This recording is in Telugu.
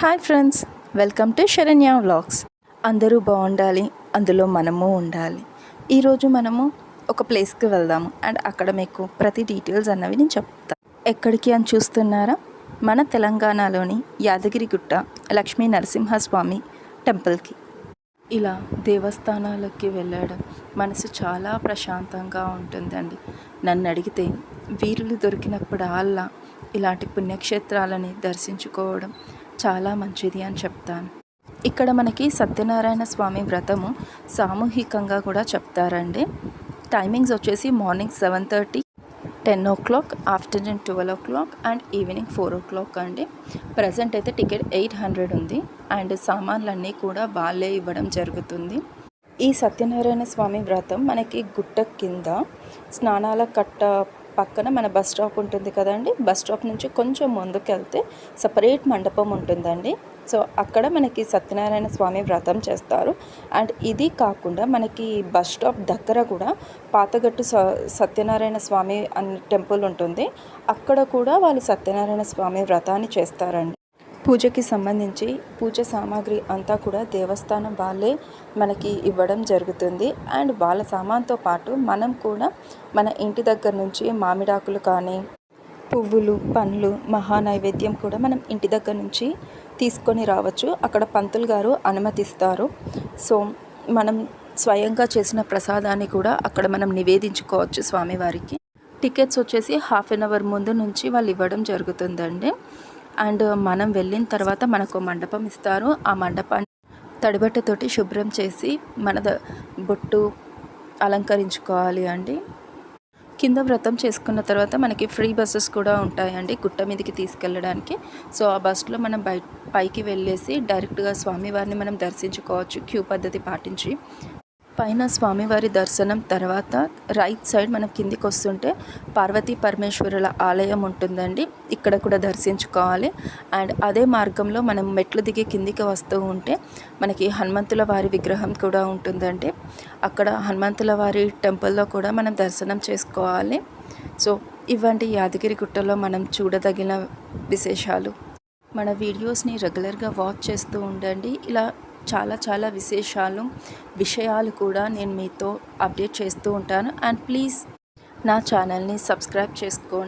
Hi friends welcome to Sharanya vlogs. అందరూ బాగుండాలి అందులో మనము ఉండాలి. ఈరోజు మనము ఒక ప్లేస్కి వెళ్దాము అండ్ అక్కడ మీకు ప్రతి డీటెయిల్స్ అన్నవి నేను చెప్తాను ఎక్కడికి అని చూస్తున్నారా? మన తెలంగాణలోని యాదగిరిగుట్ట లక్ష్మీ నరసింహస్వామి టెంపుల్కి. ఇలా దేవస్థానాలకి వెళ్ళడం మనసు చాలా ప్రశాంతంగా ఉంటుందండి. నన్ను అడిగితే వీరులు దొరికినప్పుడల్లా ఇలాంటి పుణ్యక్షేత్రాలని దర్శించుకోవడం చాలా మంచిది అని చెప్తాను. ఇక్కడ మనకి సత్యనారాయణ స్వామి వ్రతము సామూహికంగా కూడా చెప్తారండి. టైమింగ్స్ వచ్చేసి morning seven thirty ten o'clock afternoon twelve o'clock and evening four o'clock అండి. ప్రజెంట్ అయితే టికెట్ ఎయిట్ హండ్రెడ్ ఉంది అండ్ సామాన్లన్నీ కూడా వాళ్ళే ఇవ్వడం జరుగుతుంది. ఈ సత్యనారాయణ స్వామి వ్రతం మనకి గుట్ట కింద స్నానాల కట్ట పక్కన మన బస్ స్టాప్ ఉంటుంది కదండి బస్ స్టాప్ నుంచి కొంచెం ముందుకు వెళ్తే సపరేట్ మండపం ఉంటుందండి. సో అక్కడ మనకి సత్యనారాయణ స్వామి వ్రతం చేస్తారు. అండ్ ఇది కాకుండా మనకి బస్ స్టాప్ దగ్గర కూడా పాతగట్టు స సత్యనారాయణ స్వామి అనే టెంపుల్ ఉంటుంది. అక్కడ కూడా వాళ్ళు సత్యనారాయణ స్వామి వ్రతాన్ని చేస్తారండి. పూజకి సంబంధించి పూజ సామాగ్రి అంతా కూడా దేవస్థానం వాళ్ళే మనకి ఇవ్వడం జరుగుతుంది. అండ్ వాళ్ళ సామాన్తో పాటు మనం కూడా మన ఇంటి దగ్గర నుంచి మామిడాకులు కానీ పువ్వులు పండ్లు మహా నైవేద్యం కూడా మనం ఇంటి దగ్గర నుంచి తీసుకొని రావచ్చు. అక్కడ పంతులు గారు అనుమతిస్తారు. సో మనం స్వయంగా చేసిన ప్రసాదాన్ని కూడా అక్కడ మనం నివేదించుకోవచ్చు స్వామివారికి. టికెట్స్ వచ్చేసి హాఫ్ అన్ అవర్ ముందు నుంచి వాళ్ళు ఇవ్వడం జరుగుతుందండి. అండ్ మనం వెళ్ళిన తర్వాత మనకు మండపం ఇస్తారు. ఆ మండపాన్ని తడిబట్టతోటి శుభ్రం చేసి మన ద- బొట్టు అలంకరించుకోవాలి అండి. కింద వ్రతం చేసుకున్న తర్వాత మనకి ఫ్రీ బస్సెస్ కూడా ఉంటాయండి గుట్ట మీదకి తీసుకెళ్ళడానికి. సో ఆ బస్సులో మనం బయ పైకి వెళ్ళేసి డైరెక్ట్గా స్వామివారిని మనం దర్శించుకోవచ్చు క్యూ పద్ధతి పాటించి. పైన స్వామివారి దర్శనం తర్వాత రైట్ సైడ్ మనం కిందికి వస్తుంటే పార్వతీ పరమేశ్వరుల ఆలయం ఉంటుందండి. ఇక్కడ కూడా దర్శించుకోవాలి. అండ్ అదే మార్గంలో మనం మెట్లు దిగి కిందికి వస్తూ ఉంటే మనకి హనుమంతుల వారి విగ్రహం కూడా ఉంటుందండి. అక్కడ హనుమంతుల వారి టెంపుల్లో కూడా మనం దర్శనం చేసుకోవాలి. సో ఇవ్వండి యాదగిరి గుట్టలో మనం చూడదగిన విశేషాలు. మన వీడియోస్ని రెగ్యులర్గా వాచ్ చేస్తూ ఉండండి. ఇలా చాలా చాలా విశేషాలు విషయాలు కూడా నేను మీతో అప్డేట్ చేస్తూ ఉంటాను. అండ్ ప్లీజ్ నా ఛానల్ని సబ్స్క్రైబ్ చేసుకోండి.